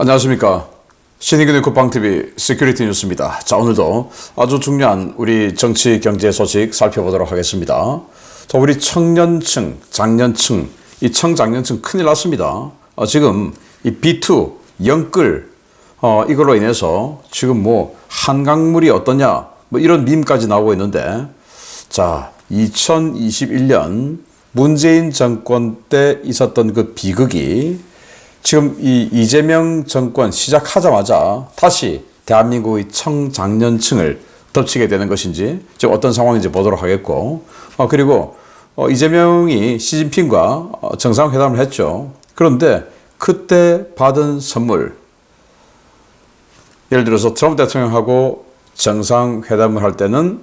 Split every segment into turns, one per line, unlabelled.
안녕하십니까. 신의균의 국방TV 시큐리티 뉴스입니다. 자, 오늘도 아주 중요한 우리 정치 경제 소식 살펴보도록 하겠습니다. 자, 우리 청년층, 장년층, 이 청장년층 큰일 났습니다. 어, 지금 이 B2, 영끌, 어, 이걸로 인해서 지금 뭐 한강물이 어떠냐, 뭐 이런 밈까지 나오고 있는데, 자, 2021년 문재인 정권 때 있었던 그 비극이 지금 이 이재명 정권 시작하자마자 다시 대한민국의 청장년층을 덮치게 되는 것인지 지금 어떤 상황인지 보도록 하겠고 어, 그리고 어, 이재명이 시진핑과 어, 정상회담을 했죠. 그런데 그때 받은 선물 예를 들어서 트럼프 대통령하고 정상회담을 할 때는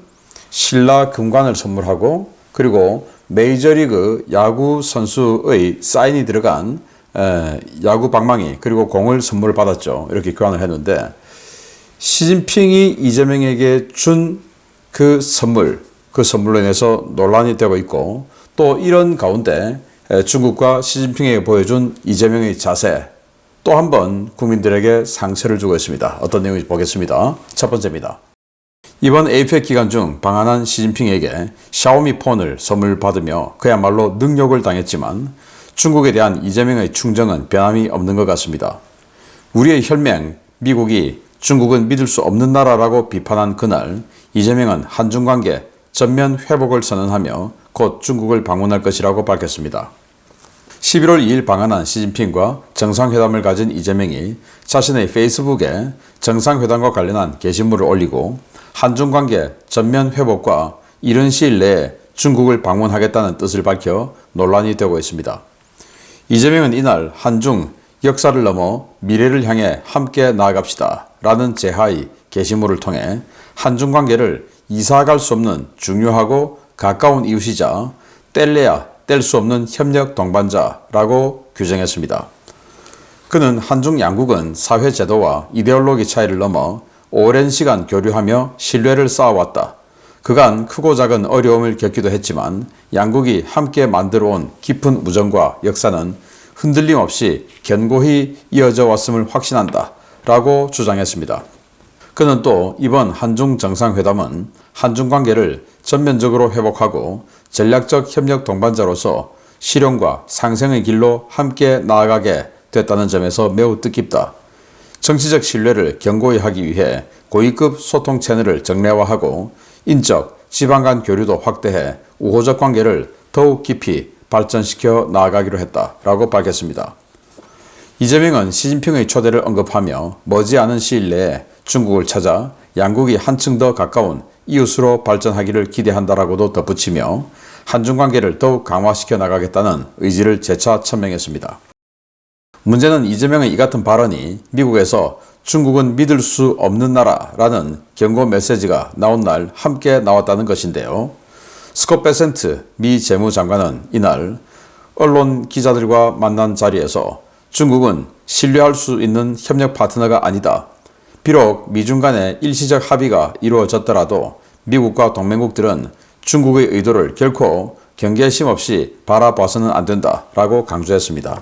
신라 금관을 선물하고 그리고 메이저리그 야구 선수의 사인이 들어간 에, 야구 방망이 그리고 공을 선물을 받았죠. 이렇게 교환을 했는데 시진핑이 이재명에게 준 그 선물, 그 선물로 인해서 논란이 되고 있고 또 이런 가운데 에, 중국과 시진핑에게 보여준 이재명의 자세 또 한 번 국민들에게 상처를 주고 있습니다. 어떤 내용인지 보겠습니다. 첫 번째입니다. 이번 APEC 기간 중 방한한 시진핑에게 샤오미 폰을 선물 받으며 그야말로 능욕을 당했지만 중국에 대한 이재명의 충정은 변함이 없는 것 같습니다. 우리의 혈맹, 미국이 중국은 믿을 수 없는 나라라고 비판한 그날 이재명은 한중 관계 전면 회복을 선언하며 곧 중국을 방문할 것이라고 밝혔습니다. 11월 2일 방한한 시진핑과 정상회담을 가진 이재명이 자신의 페이스북에 정상회담과 관련한 게시물을 올리고 한중 관계 전면 회복과 이른 시일 내에 중국을 방문하겠다는 뜻을 밝혀 논란이 되고 있습니다. 이재명은 이날 한중 역사를 넘어 미래를 향해 함께 나아갑시다 라는 제하의 게시물을 통해 한중 관계를 이사갈 수 없는 중요하고 가까운 이웃이자 뗄래야 뗄 수 없는 협력 동반자라고 규정했습니다. 그는 한중 양국은 사회 제도와 이데올로기 차이를 넘어 오랜 시간 교류하며 신뢰를 쌓아왔다. 그간 크고 작은 어려움을 겪기도 했지만 양국이 함께 만들어 온 깊은 우정과 역사는 흔들림 없이 견고히 이어져 왔음을 확신한다. 라고 주장했습니다. 그는 또 이번 한중 정상회담은 한중 관계를 전면적으로 회복하고 전략적 협력 동반자로서 실용과 상생의 길로 함께 나아가게 됐다는 점에서 매우 뜻깊다. 정치적 신뢰를 견고히 하기 위해 고위급 소통 채널을 정례화하고 인적, 지방 간 교류도 확대해 우호적 관계를 더욱 깊이 발전시켜 나아가기로 했다라고 밝혔습니다. 이재명은 시진핑의 초대를 언급하며 머지않은 시일 내에 중국을 찾아 양국이 한층 더 가까운 이웃으로 발전하기를 기대한다라고도 덧붙이며 한중 관계를 더욱 강화시켜 나가겠다는 의지를 재차 천명했습니다. 문제는 이재명의 이 같은 발언이 미국에서 중국은 믿을 수 없는 나라라는 경고 메시지가 나온 날 함께 나왔다는 것인데요. 스콧 베센트 미 재무장관은 이날 언론 기자들과 만난 자리에서 중국은 신뢰할 수 있는 협력 파트너가 아니다. 비록 미중 간의 일시적 합의가 이루어졌더라도 미국과 동맹국들은 중국의 의도를 결코 경계심 없이 바라봐서는 안 된다라고 강조했습니다.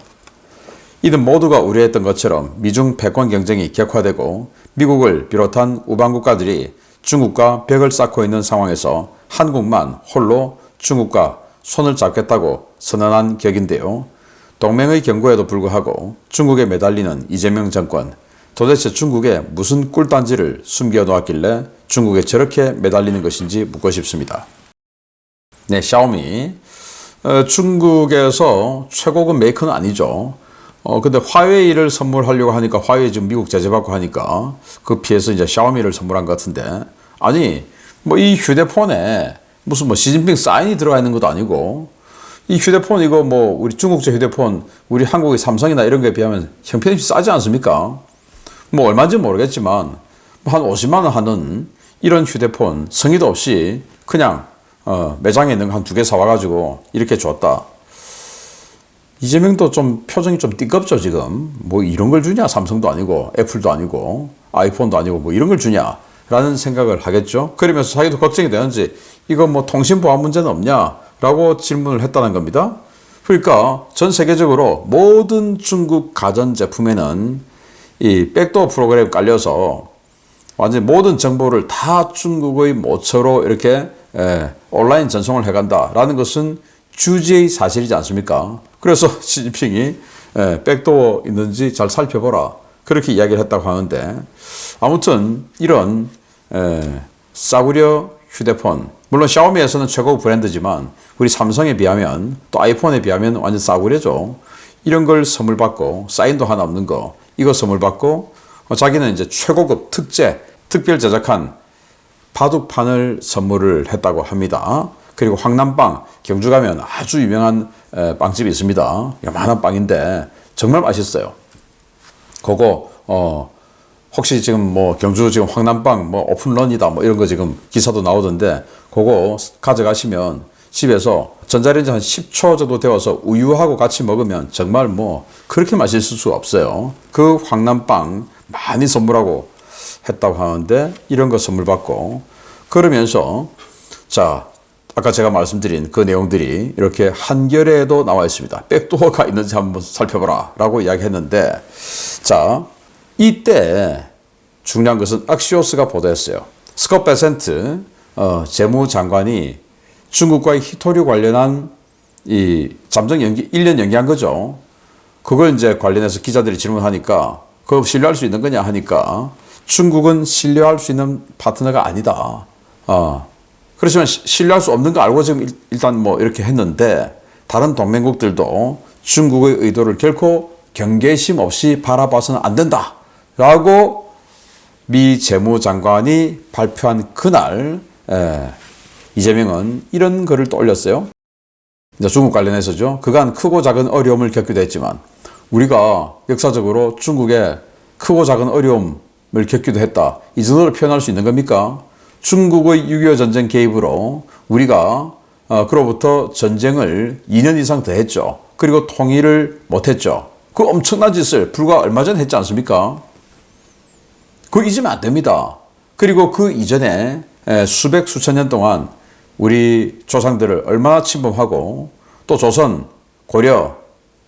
이들 모두가 우려했던 것처럼 미중 패권 경쟁이 격화되고 미국을 비롯한 우방 국가들이 중국과 벽을 쌓고 있는 상황에서 한국만 홀로 중국과 손을 잡겠다고 선언한 격인데요. 동맹의 경고에도 불구하고 중국에 매달리는 이재명 정권, 도대체 중국에 무슨 꿀단지를 숨겨 놓았길래 중국에 저렇게 매달리는 것인지 묻고 싶습니다. 네, 샤오미. 어, 중국에서 최고급 메이커는 아니죠. 어, 근데 화웨이를 선물하려고 하니까 화웨이 지금 미국 제재받고 하니까 그 피해서 이제 샤오미를 선물한 것 같은데. 아니, 뭐 이 휴대폰에 무슨 뭐 시진핑 사인이 들어가 있는 것도 아니고 이 휴대폰 이거 뭐 우리 중국제 휴대폰 우리 한국의 삼성이나 이런 거에 비하면 형편없이 싸지 않습니까? 뭐 얼마인지 모르겠지만 뭐한 50만 원 하는 이런 휴대폰 성의도 없이 그냥 어, 매장에 있는 거 한 두 개 사와가지고 이렇게 줬다. 이재명도 좀 표정이 좀 띠껍죠 지금. 뭐 이런 걸 주냐 삼성도 아니고 애플도 아니고 아이폰도 아니고 뭐 이런 걸 주냐 라는 생각을 하겠죠. 그러면서 자기도 걱정이 되는지 이거 뭐 통신 보안 문제는 없냐 라고 질문을 했다는 겁니다. 그러니까 전 세계적으로 모든 중국 가전 제품에는 이 백도어 프로그램 깔려서 완전 모든 정보를 다 중국의 모처로 이렇게 에, 온라인 전송을 해간다라는 것은 주제의 사실이지 않습니까? 그래서 시진핑이 에, 백도어 있는지 잘 살펴보라 그렇게 이야기를 했다고 하는데 아무튼 이런 에, 싸구려 휴대폰 물론 샤오미에서는 최고 브랜드지만 우리 삼성에 비하면 또 아이폰에 비하면 완전 싸구려죠. 이런 걸 선물 받고 사인도 하나 없는 거 이거 선물 받고 어, 자기는 이제 최고급 특제 특별 제작한 바둑판을 선물을 했다고 합니다. 그리고 황남빵 경주 가면 아주 유명한 에, 빵집이 있습니다. 요만한 빵인데 정말 맛있어요. 그거 어 혹시 지금 뭐 경주 지금 황남빵 뭐 오픈런이다 뭐 이런 거 지금 기사도 나오던데 그거 가져가시면 집에서 전자레인지 한 10초 정도 데워서 우유하고 같이 먹으면 정말 뭐 그렇게 맛있을 수 없어요. 그 황남빵 많이 선물하고 했다고 하는데 이런 거 선물 받고 그러면서 자 아까 제가 말씀드린 그 내용들이 이렇게 한겨레에도 나와 있습니다. 백도어가 있는지 한번 살펴보라 라고 이야기했는데 자 이때 중요한 것은 악시오스가 보도했어요. 스콧 베센트 어, 재무장관이 중국과의 히토류 관련한 이 잠정 연기 1년 연기한 거죠. 그걸 이제 관련해서 기자들이 질문하니까 그거 신뢰할 수 있는 거냐 하니까 중국은 신뢰할 수 있는 파트너가 아니다. 어. 그렇지만 시- 신뢰할 수 없는 거 알고 지금 일- 일단 뭐 이렇게 했는데 다른 동맹국들도 중국의 의도를 결코 경계심 없이 바라봐서는 안 된다. 라고 미 재무장관이 발표한 그날 에, 이재명은 이런 글을 또 올렸어요. 이제 중국 관련해서죠. 그간 크고 작은 어려움을 겪기도 했지만 우리가 역사적으로 중국에 크고 작은 어려움을 겪기도 했다. 이 정도로 표현할 수 있는 겁니까? 중국의 6.25 전쟁 개입으로 우리가 어, 그로부터 전쟁을 2년 이상 더 했죠. 그리고 통일을 못 했죠. 그 엄청난 짓을 불과 얼마 전 했지 않습니까? 그거 잊으면 안 됩니다. 그리고 그 이전에 에, 수백 수천 년 동안 우리 조상들을 얼마나 침범하고 또 조선, 고려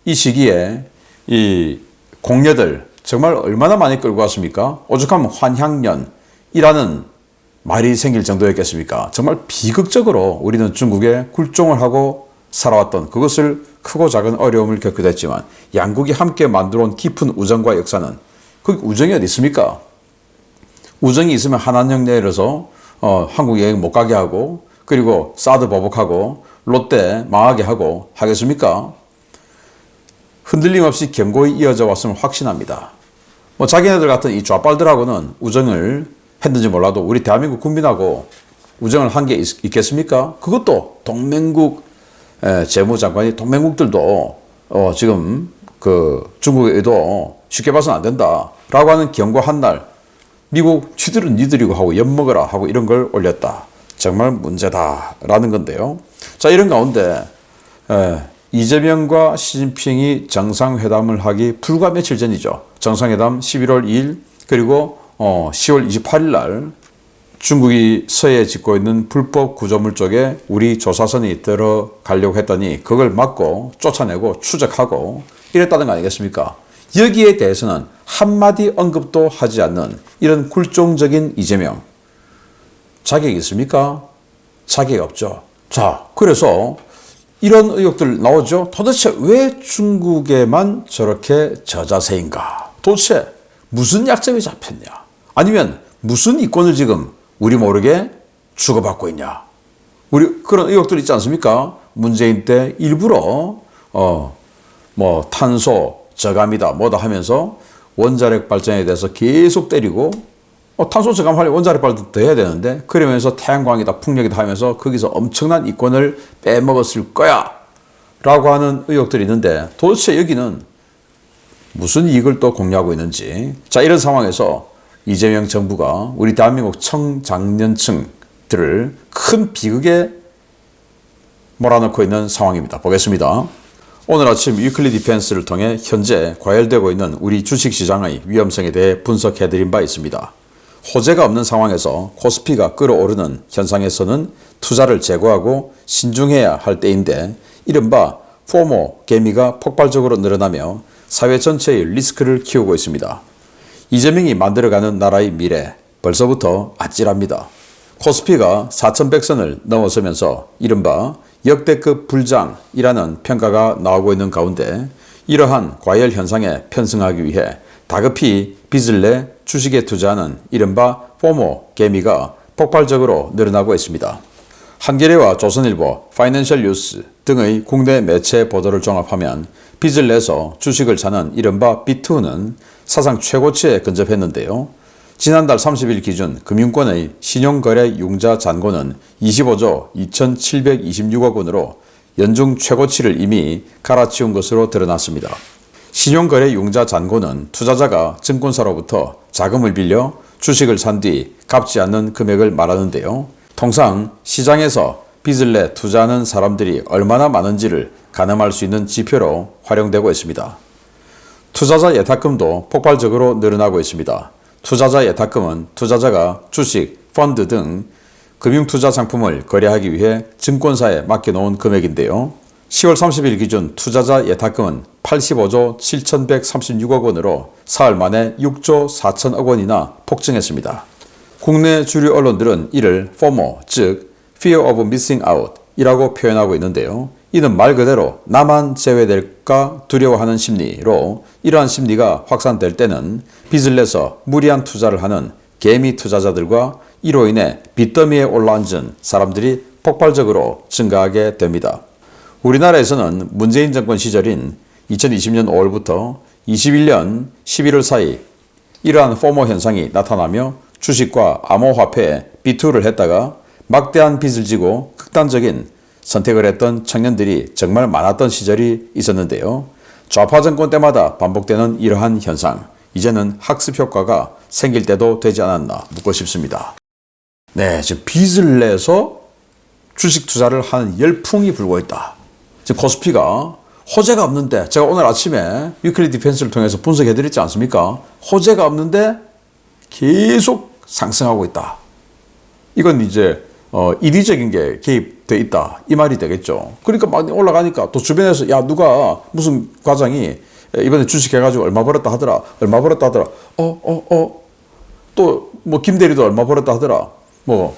이 시기에 이 공녀들 정말 얼마나 많이 끌고 왔습니까? 오죽하면 환향년이라는 말이 생길 정도였겠습니까? 정말 비극적으로 우리는 중국에 굴종을 하고 살아왔던 그것을 크고 작은 어려움을 겪기도 했지만 양국이 함께 만들어 온 깊은 우정과 역사는 그 우정이 어디 있습니까? 우정이 있으면 한한령 내려서 어, 한국 여행 못 가게 하고 그리고 사드 보복하고 롯데 망하게 하고 하겠습니까? 흔들림 없이 견고히 이어져 왔음을 확신합니다. 뭐 자기네들 같은 이 좌빨들하고는 우정을 했는지 몰라도 우리 대한민국 국민하고 우정을 한 게 있겠습니까 그것도 동맹국 에, 재무장관이 동맹국들도 어, 지금 그 중국의 의도 쉽게 봐서는 안 된다라고 하는 경고한 날 미국 쥐들은 니들이고 하고 엿먹어라 하고 이런 걸 올렸다. 정말 문제다라는 건데요. 자 이런 가운데 에, 이재명과 시진핑이 정상회담을 하기 불과 며칠 전이죠. 정상회담 11월 2일 그리고 어, 10월 28일 날 중국이 서해에 짓고 있는 불법 구조물 쪽에 우리 조사선이 들어가려고 했더니 그걸 막고 쫓아내고 추적하고 이랬다는 거 아니겠습니까? 여기에 대해서는 한마디 언급도 하지 않는 이런 굴종적인 이재명. 자격이 있습니까? 자격이 없죠. 자, 그래서 이런 의혹들 나오죠. 도대체 왜 중국에만 저렇게 저자세인가? 도대체 무슨 약점이 잡혔냐? 아니면 무슨 이권을 지금 우리 모르게 주고받고 있냐? 우리 그런 의혹들 있지 않습니까? 문재인 때 일부러 어 뭐 탄소 저감이다 뭐다 하면서 원자력 발전에 대해서 계속 때리고 어, 탄소 저감하려 원자력 발전 더 해야 되는데 그러면서 태양광이다 풍력이다 하면서 거기서 엄청난 이권을 빼먹었을 거야 라고 하는 의혹들이 있는데 도대체 여기는 무슨 이익을 또 공유하고 있는지 자 이런 상황에서 이재명 정부가 우리 대한민국 청장년층들을 큰 비극에 몰아넣고 있는 상황입니다. 보겠습니다. 오늘 아침 위클리 디펜스를 통해 현재 과열되고 있는 우리 주식시장의 위험성에 대해 분석해드린 바 있습니다. 호재가 없는 상황에서 코스피가 끌어오르는 현상에서는 투자를 제고하고 신중해야 할 때인데 이른바 포모 개미가 폭발적으로 늘어나며 사회 전체의 리스크를 키우고 있습니다. 이재명이 만들어가는 나라의 미래 벌써부터 아찔합니다. 코스피가 4,100선을 넘어서면서 이른바 역대급 불장이라는 평가가 나오고 있는 가운데 이러한 과열 현상에 편승하기 위해 다급히 빚을 내 주식에 투자하는 이른바 포모 개미가 폭발적으로 늘어나고 있습니다. 한겨레와 조선일보, 파이낸셜 뉴스 등의 국내 매체 보도를 종합하면 빚을 내서 주식을 사는 이른바 비투는 사상 최고치에 근접했는데요. 지난달 30일 기준 금융권의 신용거래 융자 잔고는 25조 2,726억 원으로 연중 최고치를 이미 갈아치운 것으로 드러났습니다. 신용거래 융자 잔고는 투자자가 증권사로부터 자금을 빌려 주식을 산 뒤 갚지 않는 금액을 말하는데요. 통상 시장에서 빚을 내 투자하는 사람들이 얼마나 많은지를 가늠할 수 있는 지표로 활용되고 있습니다. 투자자 예탁금도 폭발적으로 늘어나고 있습니다. 투자자 예탁금은 투자자가 주식, 펀드 등 금융투자 상품을 거래하기 위해 증권사에 맡겨놓은 금액인데요. 10월 30일 기준 투자자 예탁금은 85조 7,136억 원으로 사흘 만에 6조 4천억 원이나 폭증했습니다. 국내 주류 언론들은 이를 FOMO, 즉 Fear of Missing Out 이라고 표현하고 있는데요. 이는 말 그대로 나만 제외될까 두려워하는 심리로 이러한 심리가 확산될 때는 빚을 내서 무리한 투자를 하는 개미 투자자들과 이로 인해 빚더미에 올라앉은 사람들이 폭발적으로 증가하게 됩니다. 우리나라에서는 문재인 정권 시절인 2020년 5월부터 21년 11월 사이 이러한 포모 현상이 나타나며 주식과 암호화폐에 비투를 했다가 막대한 빚을 지고 극단적인 선택을 했던 청년들이 정말 많았던 시절이 있었는데요. 좌파 정권 때마다 반복되는 이러한 현상, 이제는 학습 효과가 생길 때도 되지 않았나 묻고 싶습니다. 네, 지금 빚을 내서 주식 투자를 하는 열풍이 불고 있다. 지금 코스피가 호재가 없는데 제가 오늘 아침에 위클리 디펜스를 통해서 분석해 드렸지 않습니까? 호재가 없는데 계속 상승하고 있다. 이건 이제 어, 이리적인 게 개입돼 있다. 이 말이 되겠죠. 그러니까 막 올라가니까 또 주변에서 야, 누가 무슨 과장이 이번에 주식 해가지고 얼마 벌었다 하더라. 얼마 벌었다 하더라. 어, 어, 어. 또 뭐 김대리도 얼마 벌었다 하더라. 뭐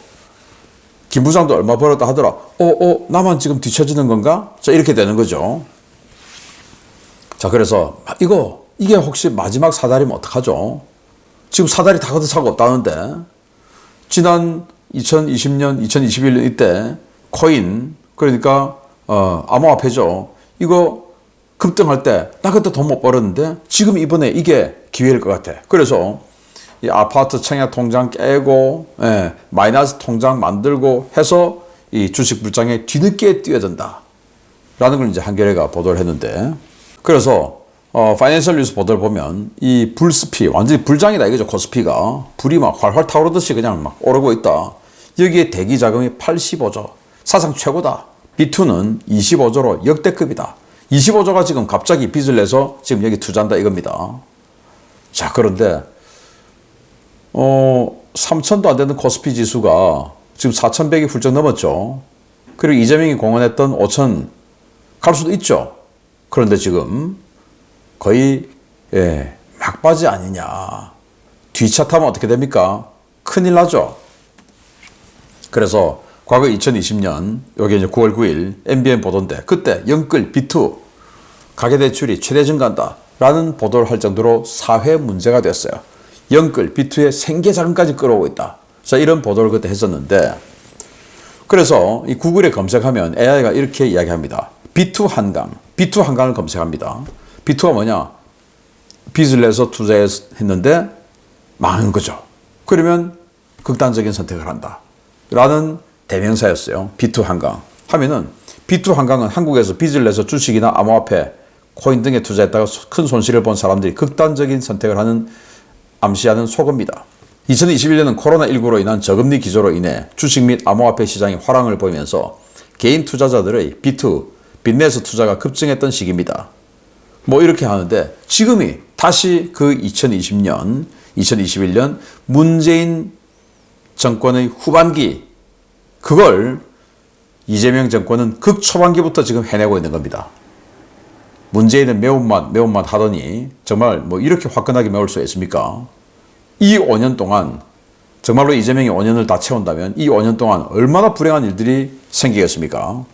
김 부장도 얼마 벌었다 하더라. 어, 어, 나만 지금 뒤처지는 건가? 자, 이렇게 되는 거죠. 자, 그래서 이거, 이게 혹시 마지막 사달이면 어떡하죠? 지금 사달이 다 걷어차고 없다는데, 지난 2020년, 2021년 이때 코인, 그러니까, 어, 암호화폐죠. 이거 급등할 때, 나 그때 돈 못 벌었는데, 지금 이번에 이게 기회일 것 같아. 그래서, 이 아파트 청약 통장 깨고, 예, 마이너스 통장 만들고 해서 이 주식 불장에 뒤늦게 뛰어든다. 라는 걸 이제 한겨레가 보도를 했는데, 그래서 어, 파이낸셜 뉴스 보도를 보면 이 불스피 완전히 불장이다 이거죠 코스피가. 불이 막 활활 타오르듯이 그냥 막 오르고 있다. 여기에 대기 자금이 85조. 사상 최고다. B2는 25조로 역대급이다. 25조가 지금 갑자기 빚을 내서 지금 여기 투자한다 이겁니다. 자 그런데 어 3천도 안 되는 코스피 지수가 지금 4,100이 훌쩍 넘었죠. 그리고 이재명이 공언했던 5천 갈 수도 있죠. 그런데 지금 거의 예, 막바지 아니냐. 뒤차 타면 어떻게 됩니까? 큰일 나죠. 그래서 과거 2020년 여기 이제 9월 9일 MBN 보도인데 그때 영끌 B2 가계대출이 최대 증가한다 라는 보도를 할 정도로 사회 문제가 됐어요. 영끌 B2의 생계 자금까지 끌어오고 있다. 자 이런 보도를 그때 했었는데 그래서 이 구글에 검색하면 AI가 이렇게 이야기합니다. B2 한강, B2 한강을 검색합니다. B2가 뭐냐? 빚을 내서 투자했는데 망한 거죠. 그러면 극단적인 선택을 한다. 라는 대명사였어요. B2 한강. 하면은 B2 한강은 한국에서 빚을 내서 주식이나 암호화폐, 코인 등에 투자했다가 큰 손실을 본 사람들이 극단적인 선택을 하는 암시하는 속어입니다. 2021년은 코로나19로 인한 저금리 기조로 인해 주식 및 암호화폐 시장이 화랑을 보이면서 개인 투자자들의 B2, 빚내서 투자가 급증했던 시기입니다. 뭐 이렇게 하는데 지금이 다시 그 2020년, 2021년 문재인 정권의 후반기 그걸 이재명 정권은 극 초반기부터 지금 해내고 있는 겁니다. 문재인은 매운맛, 매운맛 하더니 정말 뭐 이렇게 화끈하게 매울 수 있습니까? 이 5년 동안 정말로 이재명이 5년을 다 채운다면 이 5년 동안 얼마나 불행한 일들이 생기겠습니까?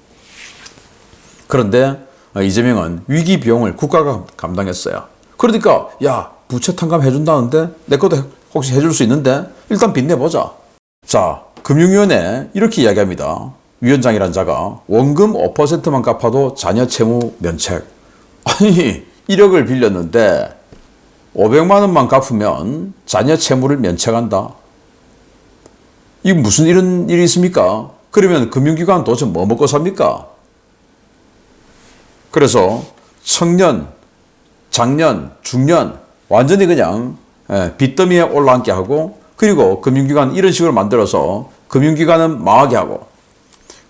그런데 이재명은 위기 비용을 국가가 감당했어요. 그러니까 야 부채 탕감 해준다는데 내 것도 혹시 해줄 수 있는데 일단 빚내보자. 자 금융위원회 이렇게 이야기합니다. 위원장이란 자가 원금 5%만 갚아도 자녀 채무 면책. 아니 1억을 빌렸는데 500만 원만 갚으면 자녀 채무를 면책한다. 이게 무슨 이런 일이 있습니까? 그러면 금융기관 도대체 뭐 먹고 삽니까? 그래서 청년, 장년, 중년 완전히 그냥 예, 빚더미에 올라앉게 하고 그리고 금융기관 이런 식으로 만들어서 금융기관은 망하게 하고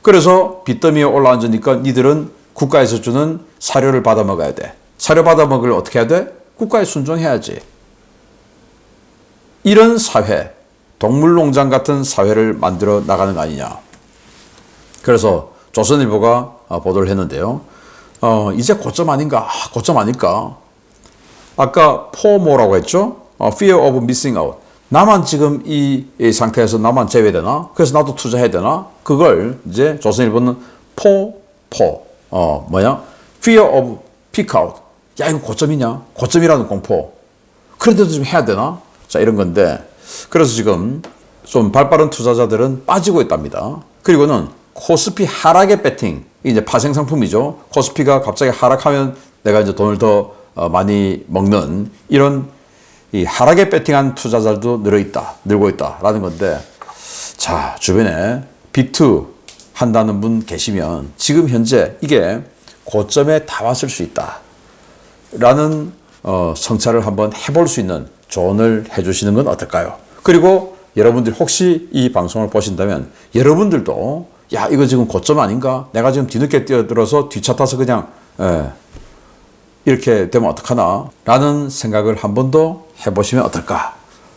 그래서 빚더미에 올라앉으니까 니들은 국가에서 주는 사료를 받아 먹어야 돼. 사료 받아 먹을 어떻게 해야 돼? 국가에 순종해야지. 이런 사회, 동물농장 같은 사회를 만들어 나가는 거 아니냐. 그래서 조선일보가 어, 보도를 했는데요. 어, 이제 고점 아닌가? 아, 고점 아닐까? 아까 포모라고 했죠? 어, fear of missing out. 나만 지금 이, 이 상태에서 나만 제외되나? 그래서 나도 투자해야 되나? 그걸 이제 조선일보는 포, 포, 어, 뭐야? fear of pick out. 야, 이거 고점이냐? 고점이라는 공포. 그런데도 좀 해야 되나? 자, 이런 건데. 그래서 지금 좀 발빠른 투자자들은 빠지고 있답니다. 그리고는 코스피 하락의 배팅. 이제 파생 상품이죠. 코스피가 갑자기 하락하면 내가 이제 돈을 더 어, 많이 먹는 이런 이 하락에 배팅한 투자자들도 늘어 있다, 늘고 있다라는 건데, 자 주변에 비투 한다는 분 계시면 지금 현재 이게 고점에 다 왔을 수 있다라는 어, 성찰을 한번 해볼 수 있는 조언을 해주시는 건 어떨까요? 그리고 여러분들 혹시 이 방송을 보신다면 여러분들도 야 이거 지금 고점 아닌가? 내가 지금 뒤늦게 뛰어들어서 뒤차 타서 그냥 예, 이렇게 되면 어떡하나? 라는 생각을 한번더 해보시면 어떨까?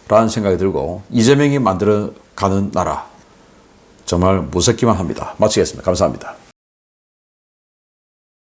라는 생각이 들고, 이재명이 만들어 가는 나라. 정말 무섭기만 합니다. 마치겠습니다. 감사합니다.